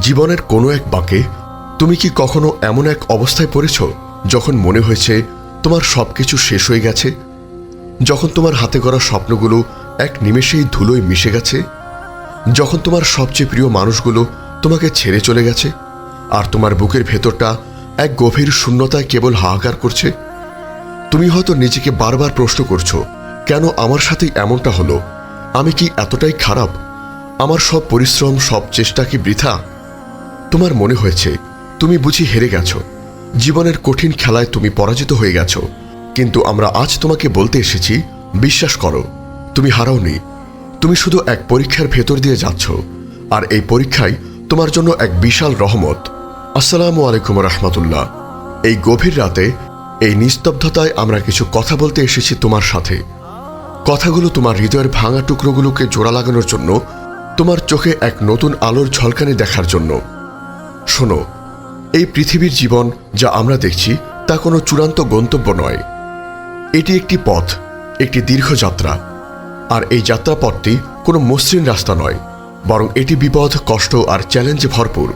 জীবনের কোনো এক বাঁকে তুমি কি কখনো এমন এক অবস্থায় পড়েছ যখন মনে হয়েছে তোমার সবকিছু শেষ হয়ে গেছে? যখন তোমার হাতে গড়া স্বপ্নগুলো এক নিমেষেই ধুলোয় মিশে গেছে? যখন তোমার সবচেয়ে প্রিয় মানুষগুলো তোমাকে ছেড়ে চলে গেছে? আর তোমার বুকের ভেতরটা এক গভীর শূন্যতায় কেবল হাহাকার করছে? তুমি হয়তো নিজেকে বারবার প্রশ্ন করছ, কেন আমার সাথে এমনটা হলো? আমি কি এতটাই খারাপ? আমার সব পরিশ্রম, সব চেষ্টা কি বৃথা? তোমার মনে হয়েছে, তুমি বুঝি হেরে গেছো। জীবনের কঠিন খেলায় তুমি পরাজিত হয়ে গেছো। কিন্তু আমরা আজ তোমাকে বলতে এসেছি, বিশ্বাস করো, তুমি হারাওনি। তুমি শুধু এক পরীক্ষার ভেতর দিয়ে যাচ্ছ, আর এই পরীক্ষায় তোমার জন্য এক বিশাল রহমত। আসসালামু আলাইকুম রহমতুল্লাহ। এই গভীর রাতে, এই নিস্তব্ধতায় আমরা কিছু কথা বলতে এসেছি তোমার সাথে। কথাগুলো তোমার হৃদয়ের ভাঙা টুকরোগুলোকে জোড়া লাগানোর জন্য তোমার চোখে এক নতুন আলোর ঝলকানি দেখার জন্য। শোনো, এই পৃথিবীর জীবন যা আমরা দেখছি, তা কোনো চূড়ান্ত গন্তব্য নয়। এটি একটি পথ, একটি দীর্ঘ যাত্রা। আর এই যাত্রাপথটি কোনো মসৃণ রাস্তা নয়, বরং এটি বিপদ, কষ্ট আর চ্যালেঞ্জে ভরপুর।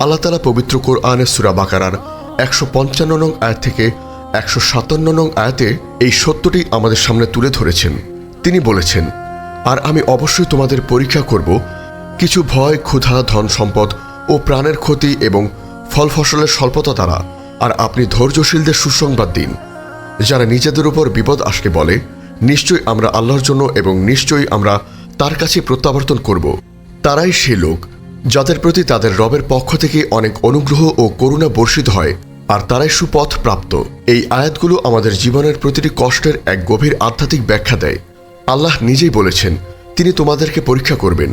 আল্লাহ তালা পবিত্র কোরআনের সুরা বাকারার একশো পঞ্চান্ন নং আয়াত থেকে একশো সাতান্ন নং আয়াতে এই সত্যটি আমাদের সামনে তুলে ধরেছেন। তিনি বলেছেন আর আমি অবশ্যই তোমাদের পরীক্ষা করব কিছু ভয়, ক্ষুধা, ধন সম্পদ ও প্রাণের ক্ষতি এবং ফল ফসলের স্বল্পতা দ্বারা। আর আপনি ধৈর্যশীলদের সুসংবাদ দিন, যারা নিজেদের উপর বিপদ আসকে বলে, নিশ্চয়ই আমরা আল্লাহর জন্য এবং নিশ্চয়ই আমরা তার কাছে প্রত্যাবর্তন করব। তারাই সে লোক, যাদের প্রতি তাদের রবের পক্ষ থেকে অনেক অনুগ্রহ ও করুণা বর্ষিত হয়, আর তারাই সুপথ প্রাপ্ত। এই আয়াতগুলো আমাদের জীবনের প্রতিটি কষ্টের এক গভীর আধ্যাত্মিক ব্যাখ্যা দেয়। আল্লাহ নিজেই বলেছেন, তিনি তোমাদেরকে পরীক্ষা করবেন।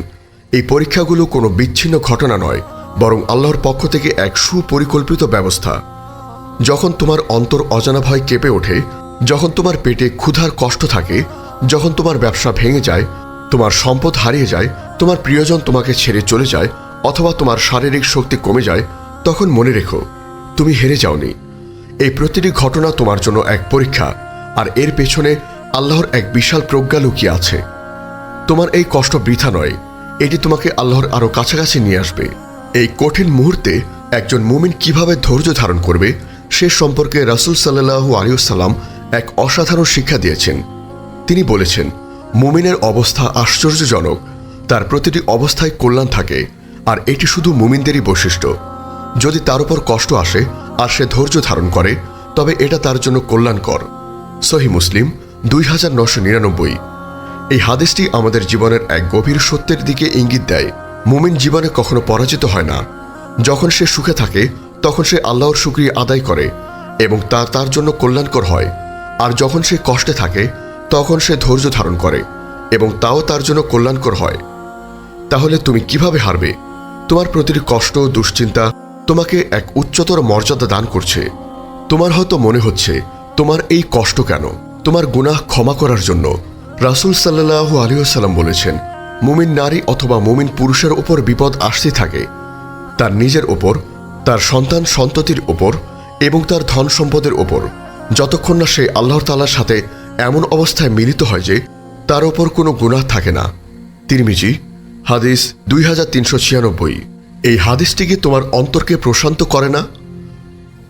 এই পরীক্ষাগুলো কোনো বিচ্ছিন্ন ঘটনা নয়, বরং আল্লাহর পক্ষ থেকে এক সুপরিকল্পিত ব্যবস্থা। যখন তোমার অন্তর অজানা ভয় কেঁপে ওঠে, যখন তোমার পেটে ক্ষুধার কষ্ট থাকে, যখন তোমার ব্যবসা ভেঙে যায়, তোমার সম্পদ হারিয়ে যায়, তোমার প্রিয়জন তোমাকে ছেড়ে চলে যায়, অথবা তোমার শারীরিক শক্তি কমে যায়, তখন মনে রেখো, তুমি হেরে যাওনি। এই প্রতিটি ঘটনা তোমার জন্য এক পরীক্ষা, আর এর পেছনে আল্লাহর এক বিশাল প্রজ্ঞা লুকিয়ে আছে। তোমার এই কষ্ট বৃথা নয়, এটি তোমাকে আল্লাহর আরও কাছাকাছি নিয়ে আসবে। এই কঠিন মুহূর্তে একজন মুমিন কীভাবে ধৈর্য ধারণ করবে, সে সম্পর্কে রাসুল সাল্লাহু আলিউসাল্লাম এক অসাধারণ শিক্ষা দিয়েছেন। তিনি বলেছেন, মুমিনের অবস্থা আশ্চর্যজনক, তার প্রতিটি অবস্থায় কল্যাণ থাকে, আর এটি শুধু মুমিনদেরই বৈশিষ্ট্য। যদি তার উপর কষ্ট আসে আর সে ধৈর্য ধারণ করে, তবে এটা তার জন্য কল্যাণকর। সহি মুসলিম দুই হাজার নশো নিরানব্বই। এই হাদিসটি আমাদের জীবনের এক গভীর সত্যের দিকে ইঙ্গিত দেয়। মুমিন জীবনে কখনো পরাজিত হয় না। যখন সে সুখে থাকে, তখন সে আল্লাহর শুক্রিয়া আদায় করে এবং তা তার জন্য কল্যাণকর হয়। আর যখন সে কষ্টে থাকে, তখন সে ধৈর্য ধারণ করে এবং তাও তার জন্য কল্যাণকর হয়। তাহলে তুমি কীভাবে হারবে? তোমার প্রতিটি কষ্ট, দুশ্চিন্তা তোমাকে এক উচ্চতর মর্যাদা দান করছে। তোমার হয়তো মনে হচ্ছে, তোমার এই কষ্ট কেন? তোমার গুনাহ ক্ষমা করার জন্য রাসুল সাল্লাহু আলিয়াল্লাম বলেছেন, মুমিন নারী অথবা মুমিন পুরুষের উপর বিপদ আসতে থাকে। তার নিজের ওপর তার সন্তান সন্ততির ওপর এবং তার ধন সম্পদের ওপর যতক্ষণ না সে আল্লাহর তালার সাথে এমন অবস্থায় মিলিত হয় যে তার ওপর কোনো গুনাহ থাকে না। তিরমিজি, হাদিস দুই হাজার তিনশো ছিয়ানব্বই। এই হাদিসটিকে তোমার অন্তরকে প্রশান্ত করে না?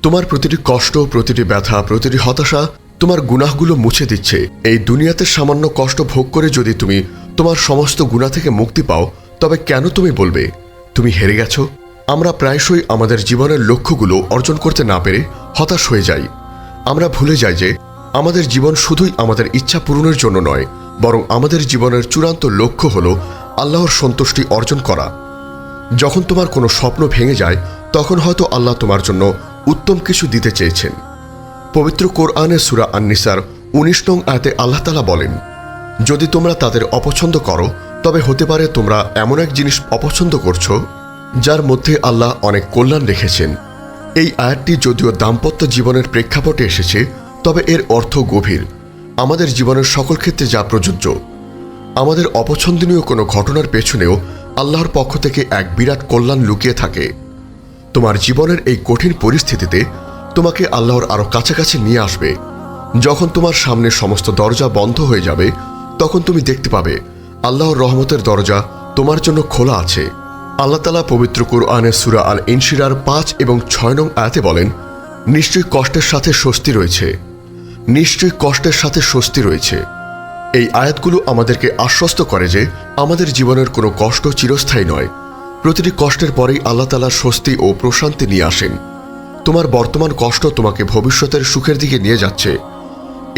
তোমার প্রতিটি কষ্ট, প্রতিটি ব্যথা, প্রতিটি হতাশা তোমার গুনাহগুলো মুছে দিচ্ছে। এই দুনিয়াতে সামান্য কষ্ট ভোগ করে যদি তুমি তোমার সমস্ত গুণা থেকে মুক্তি পাও, তবে কেন তুমি বলবে, তুমি হেরে গেছো আমরা প্রায়শই আমাদের জীবনের লক্ষ্যগুলো অর্জন করতে না পেরে হতাশ হয়ে যাই। আমরা ভুলে যাই যে আমাদের জীবন শুধুই আমাদের ইচ্ছা পূরণের জন্য নয়, বরং আমাদের জীবনের চূড়ান্ত লক্ষ্য হল আল্লাহর সন্তুষ্টি অর্জন করা। যখন তোমার কোনো স্বপ্ন ভেঙে যায়, তখন হয়তো আল্লাহ তোমার জন্য উত্তম কিছু দিতে চেয়েছেন। পবিত্র কোরআনের সুরা আননিসার উনিশ নং আয়াতে আল্লাহ তালা বলেন, যদি তোমরা তাদের অপছন্দ করো, তবে হতে পারে তোমরা এমন এক জিনিস অপছন্দ করছ, যার মধ্যে আল্লাহ অনেক কল্যাণ রেখেছেন। এই আয়াতটি যদিও দাম্পত্য জীবনের প্রেক্ষাপটে এসেছে, তবে এর অর্থ গভীর। আমাদের জীবনের সকল ক্ষেত্রে যা প্রযোজ্য, আমাদের অপছন্দনীয় কোনো ঘটনার পেছনেও আল্লাহর পক্ষ থেকে এক বিরাট কল্যাণ লুকিয়ে থাকে। তোমার জীবনের এই কঠিন পরিস্থিতিতে তোমাকে আল্লাহর আরও কাছাকাছি নিয়ে আসবে। যখন তোমার সামনে সমস্ত দরজা বন্ধ হয়ে যাবে, তখন তুমি দেখতে পাবে, আল্লাহর রহমতের দরজা তোমার জন্য খোলা আছে। আল্লাহ তালা পবিত্র কুরআনে সুরা আল ইনশিরার পাঁচ এবং ছয় নং আয়াতে বলেন, নিশ্চয়ই কষ্টের সাথে স্বস্তি রয়েছে। নিশ্চয়ই কষ্টের সাথে স্বস্তি রয়েছে। এই আয়াতগুলো আমাদেরকে আশ্বস্ত করে যে, আমাদের জীবনের কোনো কষ্ট চিরস্থায়ী নয়। প্রতিটি কষ্টের পরেই আল্লাহ তালা স্বস্তি ও প্রশান্তি নিয়ে আসেন। তোমার বর্তমান কষ্ট তোমাকে ভবিষ্যতের সুখের দিকে নিয়ে যাচ্ছে।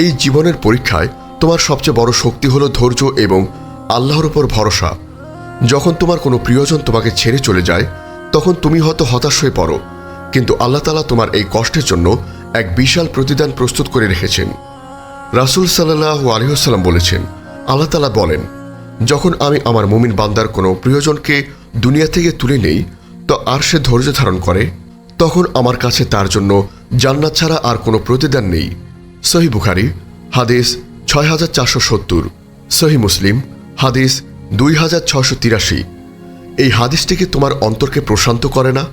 এই জীবনের পরীক্ষায় তোমার সবচেয়ে বড় শক্তি হলো ধৈর্য এবং আল্লাহর উপর ভরসা। যখন তোমার কোনো প্রিয়জন তোমাকে ছেড়ে চলে যায়, তখন তুমি হয়তো হতাশ হয়ে পড়ো, কিন্তু আল্লাহ তালা তোমার এই কষ্টের জন্য এক বিশাল প্রতিদান প্রস্তুত করে রেখেছেন। রাসুল সাল্লাহ আলহিহাল্লাম বলেছেন, আল্লাহ তালা বলেন, যখন আমি আমার মুমিন বান্দার কোনো প্রিয়জনকে দুনিয়া থেকে তুলে নেই, তো আর সে ধৈর্য ধারণ করে তখন আমার কাছে তার জন্য জান্নাত ছাড়া আর কোনো প্রতিদান নেই। সহি বুখারি, হাদিস ছয় হাজার চারশো সত্তর। সহি মুসলিম, হাদিস দুই হাজার ছশো তিরাশি। এই হাদিসটিকে তোমার অন্তরকে প্রশান্ত করে না?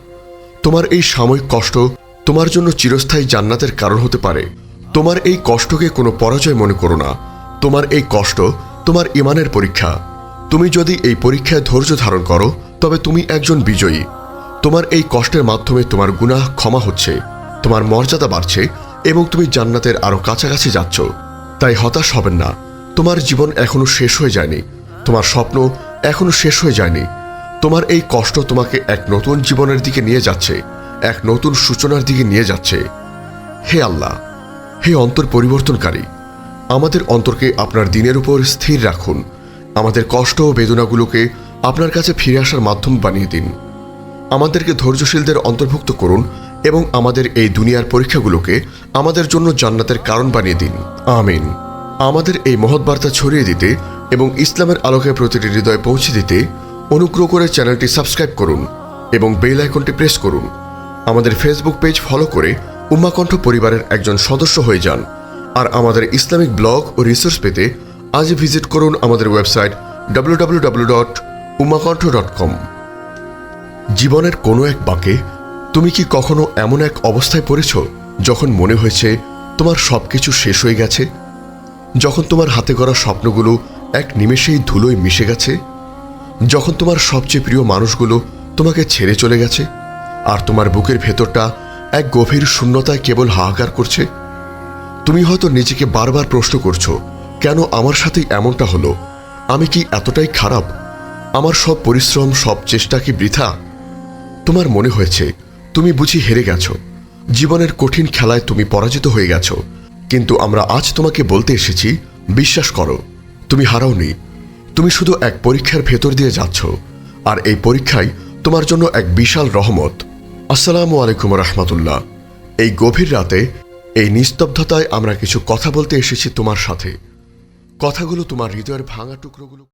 তোমার এই সাময়িক কষ্ট তোমার জন্য চিরস্থায়ী জান্নাতের কারণ হতে পারে। তোমার এই কষ্টকে কোনো পরাজয় মনে করো না। তোমার এই কষ্ট তোমার ইমানের পরীক্ষা। তুমি যদি এই পরীক্ষায় ধৈর্য ধারণ করো, তবে তুমি একজন বিজয়ী। তোমার এই কষ্টের মাধ্যমে তোমার গুনাহ ক্ষমা হচ্ছে, তোমার মর্যাদা বাড়ছে এবং তুমি জান্নাতের আরও কাছাকাছি যাচ্ছ। তাই হতাশ হবেন না। তোমার জীবন এখনও শেষ হয়ে যায়নি। তোমার স্বপ্ন এখনও শেষ হয়ে যায়নি। তোমার এই কষ্ট তোমাকে এক নতুন জীবনের দিকে নিয়ে যাচ্ছে, এক নতুন সূচনার দিকে নিয়ে যাচ্ছে। হে আল্লাহ, হে অন্তর পরিবর্তনকারী, আমাদের অন্তরকে আপনার দিনের উপর স্থির রাখুন। আমাদের কষ্ট ও বেদনাগুলোকে আপনার কাছে ফিরে আসার মাধ্যম বানিয়ে দিন। আমাদেরকে ধৈর্যশীলদের অন্তর্ভুক্ত করুন এবং আমাদের এই দুনিয়ার পরীক্ষাগুলোকে আমাদের জন্য জান্নাতের কারণ বানিয়ে দিন। আমিন। আমাদের এই মহৎ বার্তা ছড়িয়ে দিতে এবং ইসলামের আলোকে প্রতিটি হৃদয়ে পৌঁছে দিতে অনুগ্রহ করে চ্যানেলটি সাবস্ক্রাইব করুন এবং বেল আইকনটি প্রেস করুন। আমাদের ফেসবুক পেজ ফলো করে উম্মাকণ্ঠ পরিবারের একজন সদস্য হয়ে যান আর আমাদের ইসলামিক ব্লগ ও রিসোর্স পেতে আজই ভিজিট করুন আমাদের website W dot Umakantha dot com জীবনের কোনো এক বাঁকে তুমি কি কখনো এমন এক অবস্থায় পড়েছ যখন মনে হয়েছে তোমার সবকিছু শেষ হয়ে গেছে? যখন তোমার হাতে গড়া স্বপ্নগুলো এক নিমেষেই ধুলোয় মিশে গেছে? যখন তোমার সবচেয়ে প্রিয় মানুষগুলো তোমাকে ছেড়ে চলে গেছে? আর তোমার বুকের ভেতরটা এক গভীর শূন্যতায় কেবল হাহাকার করছে? তুমি হয়তো নিজেকে বারবার প্রশ্ন করছ, কেন আমার সাথে এমনটা হলো? আমি কি এতটাই খারাপ? আমার সব পরিশ্রম, সব চেষ্টা কি বৃথা? তোমার মনে হয়েছে, তুমি বুঝি হেরে গেছো। জীবনের কঠিন খেলায় তুমি পরাজিত হয়ে গেছো। কিন্তু আমরা আজ তোমাকে বলতে এসেছি, বিশ্বাস করো, তুমি হারাওনি। তুমি শুধু এক পরীক্ষার ভেতর দিয়ে যাচ্ছ, আর এই পরীক্ষাই তোমার জন্য এক বিশাল রহমত। আসসালামু আলাইকুম রহমতুল্লাহ। এই গভীর রাতে, এই নিস্তব্ধতায় আমরা কিছু কথা বলতে এসেছি তোমার সাথে। কথাগুলো তোমার হৃদয়ের ভাঙা টুকরোগুলো